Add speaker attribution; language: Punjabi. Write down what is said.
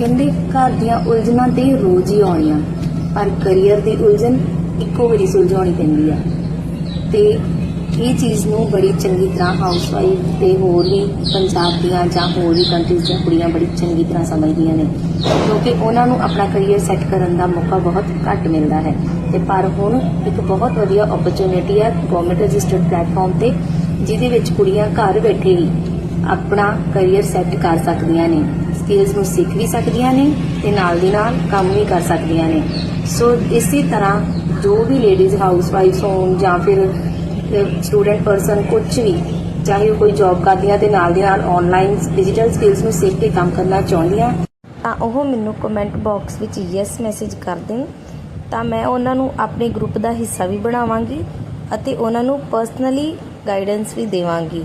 Speaker 1: ਕਹਿੰਦੇ ਘਰ ਦੀਆਂ ਉਲਝਣਾਂ ਤੇ ਰੋਜ਼ ਹੀ ਆਉਣੀਆਂ, ਪਰ ਕੈਰੀਅਰ ਦੀ ਉਲਝਣ ਇੱਕੋ ਵਾਰੀ ਸੁਲਝਾਉਣੀ ਪੈਂਦੀ ਆ। ਤੇ ਇਹ ਚੀਜ਼ ਨੂੰ ਬੜੀ ਚੰਗੀ ਤਰ੍ਹਾਂ ਹਾਊਸਵਾਈਫ ਤੇ ਹੋਰ ਵੀ ਪੰਜਾਬ ਦੀਆਂ ਜਾਂ ਹੋਰ ਵੀ ਕੰਟਰੀਜ਼ ਦੀਆਂ ਕੁੜੀਆਂ ਬੜੀ ਚੰਗੀ ਤਰ੍ਹਾਂ ਸਮਝਦੀਆਂ ਨੇ, ਕਿਉਂਕਿ ਉਹਨਾਂ ਨੂੰ ਆਪਣਾ ਕੈਰੀਅਰ ਸੈੱਟ ਕਰਨ ਦਾ ਮੌਕਾ ਬਹੁਤ ਘੱਟ ਮਿਲਦਾ ਹੈ। ਤੇ ਪਰ ਹੁਣ ਇੱਕ ਬਹੁਤ ਵਧੀਆ ਓਪਰਚ्युनिटी ਹੈ ਗਵਰਨਮੈਂਟ ਰਜਿਸਟਰਡ ਪਲੇਟਫਾਰਮ ਤੇ, ਜਿਹਦੇ ਵਿੱਚ ਕੁੜੀਆਂ ਘਰ ਬੈਠੇ ਹੀ ਆਪਣਾ ਕੈਰੀਅਰ ਸੈੱਟ ਕਰ ਸਕਦੀਆਂ ਨੇ। ਸਕਿੱਲਸ ਨੂੰ ਸਿੱਖ ਵੀ ਸਕਦੀਆਂ ਨੇ ਤੇ ਨਾਲ ਦੀ ਨਾਲ ਕੰਮ ਵੀ ਕਰ ਸਕਦੀਆਂ ਨੇ। ਸੋ ਇਸੇ ਤਰ੍ਹਾਂ ਜੋ ਵੀ ਲੇਡੀਜ਼ ਹਾਊਸਵਾਈਫਸ ਹੋਣ ਜਾਂ ਫਿਰ ਸਟੂਡੈਂਟ ਪਰਸਨ ਕੁਝ ਵੀ, ਚਾਹੇ ਉਹ ਕੋਈ ਜੌਬ ਕਰਦੀਆਂ ਤੇ ਨਾਲ ਦੀ ਨਾਲ ਆਨਲਾਈਨ ਡਿਜੀਟਲ ਸਕਿੱਲਸ ਨੂੰ ਸਿੱਖ ਕੇ ਕੰਮ ਕਰਨਾ ਚਾਹੁੰਦੀਆਂ, ਤਾਂ ਉਹ ਮੈਨੂੰ ਕਮੈਂਟ ਬਾਕਸ ਵਿੱਚ ਯੈਸ ਮੈਸੇਜ ਕਰ ਦੇਣ। ਤਾਂ ਮੈਂ ਉਹਨਾਂ ਨੂੰ ਆਪਣੇ ਗਰੁੱਪ ਦਾ ਹਿੱਸਾ ਵੀ ਬਣਾਵਾਂਗੀ ਅਤੇ ਉਹਨਾਂ ਨੂੰ ਪਰਸਨਲੀ ਗਾਈਡੈਂਸ ਵੀ ਦੇਵਾਂਗੀ।